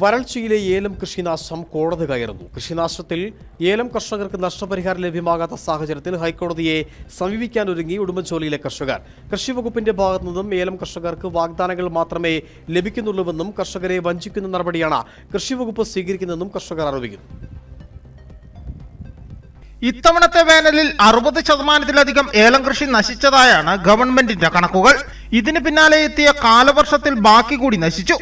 വരൾച്ചയിലെ ഏലം കൃഷിനാശം കോടതി കയറുന്നു. കൃഷിനാശത്തിൽ ഏലം കർഷകർക്ക് നഷ്ടപരിഹാരം ലഭ്യമാകാത്ത സാഹചര്യത്തിൽ ഹൈക്കോടതിയെ സമീപിക്കാനൊരുങ്ങി ഉടുമ്പൻചോലയിലെ കർഷകർ. കൃഷി വകുപ്പിന്റെ ഭാഗത്തു നിന്നും ഏലം കർഷകർക്ക് വാഗ്ദാനങ്ങൾ മാത്രമേ ലഭിക്കുന്നുള്ളൂവെന്നും കർഷകരെ വഞ്ചിക്കുന്ന നടപടിയാണ് കൃഷി വകുപ്പ് സ്വീകരിക്കുന്നതെന്നും കർഷകർ ആരോപിക്കുന്നു. ഇത്തവണത്തെ വേനലിൽ അറുപത് ശതമാനത്തിലധികം ഏലം കൃഷി നശിച്ചതായാണ് ഗവൺമെന്റിന്റെ കണക്കുകൾ. ഇതിന് പിന്നാലെ എത്തിയ കാലവർഷത്തിൽ ബാക്കി കൂടി നശിച്ചു.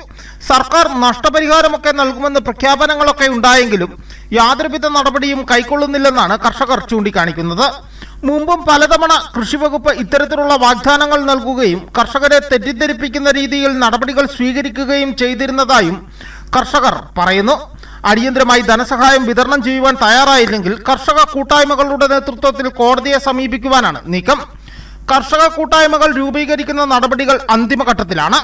സർക്കാർ നഷ്ടപരിഹാരമൊക്കെ നൽകുമെന്ന് പ്രഖ്യാപനങ്ങളൊക്കെ ഉണ്ടായെങ്കിലും യാതൊരുവിധ നടപടിയും കൈക്കൊള്ളുന്നില്ലെന്നാണ് കർഷകർ ചൂണ്ടിക്കാണിക്കുന്നത്. മുമ്പും പലതവണ കൃഷിവകുപ്പ് ഇത്തരത്തിലുള്ള വാഗ്ദാനങ്ങൾ നൽകുകയും കർഷകരെ തെറ്റിദ്ധരിപ്പിക്കുന്ന രീതിയിൽ നടപടികൾ സ്വീകരിക്കുകയും ചെയ്തിരുന്നതായും കർഷകർ പറയുന്നു. അടിയന്തരമായി ധനസഹായം വിതരണം ചെയ്യുവാൻ തയ്യാറായില്ലെങ്കിൽ കർഷക കൂട്ടായ്മകളുടെ നേതൃത്വത്തിൽ കോടതിയെ സമീപിക്കുവാനാണ് നീക്കം. കർഷക കൂട്ടായ്മകൾ രൂപീകരിക്കുന്ന നടപടികൾ അന്തിമഘട്ടത്തിലാണ്.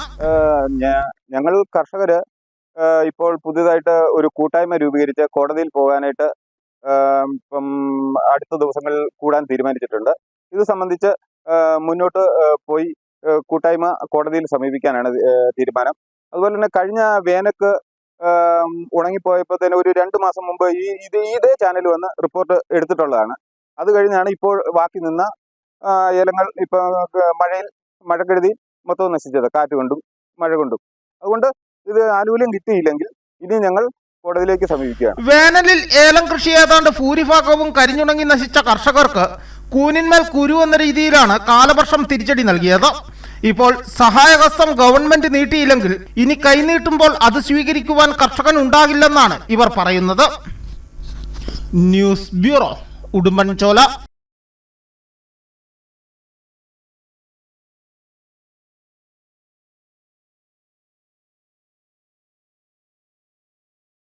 ഞങ്ങൾ കർഷകര് ഇപ്പോൾ പുതിയതായിട്ട് ഒരു കൂട്ടായ്മ രൂപീകരിച്ച് കോടതിയിൽ പോകാനായിട്ട് ഇപ്പം അടുത്ത ദിവസങ്ങളിൽ കൂടാൻ തീരുമാനിച്ചിട്ടുണ്ട്. ഇത് സംബന്ധിച്ച് മുന്നോട്ട് പോയി കൂട്ടായ്മ കോടതിയിൽ സമീപിക്കാനാണ് തീരുമാനം. അതുപോലെ തന്നെ കഴിഞ്ഞ വേനക്ക് ഉണങ്ങിപ്പോയപ്പോൾ തന്നെ ഒരു രണ്ട് മാസം മുമ്പ് ഈ ഇത് ഇതേ ചാനൽ വന്ന് റിപ്പോർട്ട് എടുത്തിട്ടുള്ളതാണ്. അത് കഴിഞ്ഞാണ് ഇപ്പോൾ ബാക്കി നിന്ന ഏലങ്ങൾ ഇപ്പൊ മഴയിൽ മഴക്കെടുതി മൊത്തം നശിച്ചത് കാറ്റ് കൊണ്ടും മഴ കൊണ്ടും. അതുകൊണ്ട് ഇത് ആനുകൂല്യം കിട്ടിയില്ലെങ്കിൽ ഇനി ഞങ്ങൾ കോടതിയിലേക്ക് സമീപിക്കുകയാണ്. വേനലിൽ ഏലം കൃഷി ഏതാണ്ട് ഭൂരിഭാഗവും കരിഞ്ഞുണങ്ങി നശിച്ച കർഷകർക്ക് കൂനിന്മേൽ കുരു എന്ന രീതിയിലാണ് കാലവർഷം തിരിച്ചടി നൽകിയത്. ഇപ്പോൾ സഹായഹസ്തം ഗവൺമെന്റ് നീട്ടിയില്ലെങ്കിൽ ഇനി കൈനീട്ടുമ്പോൾ അത് സ്വീകരിക്കുവാൻ കർഷകൻ ഉണ്ടാകില്ലെന്നാണ് ഇവർ പറയുന്നത്. News bureau Udumbanchola.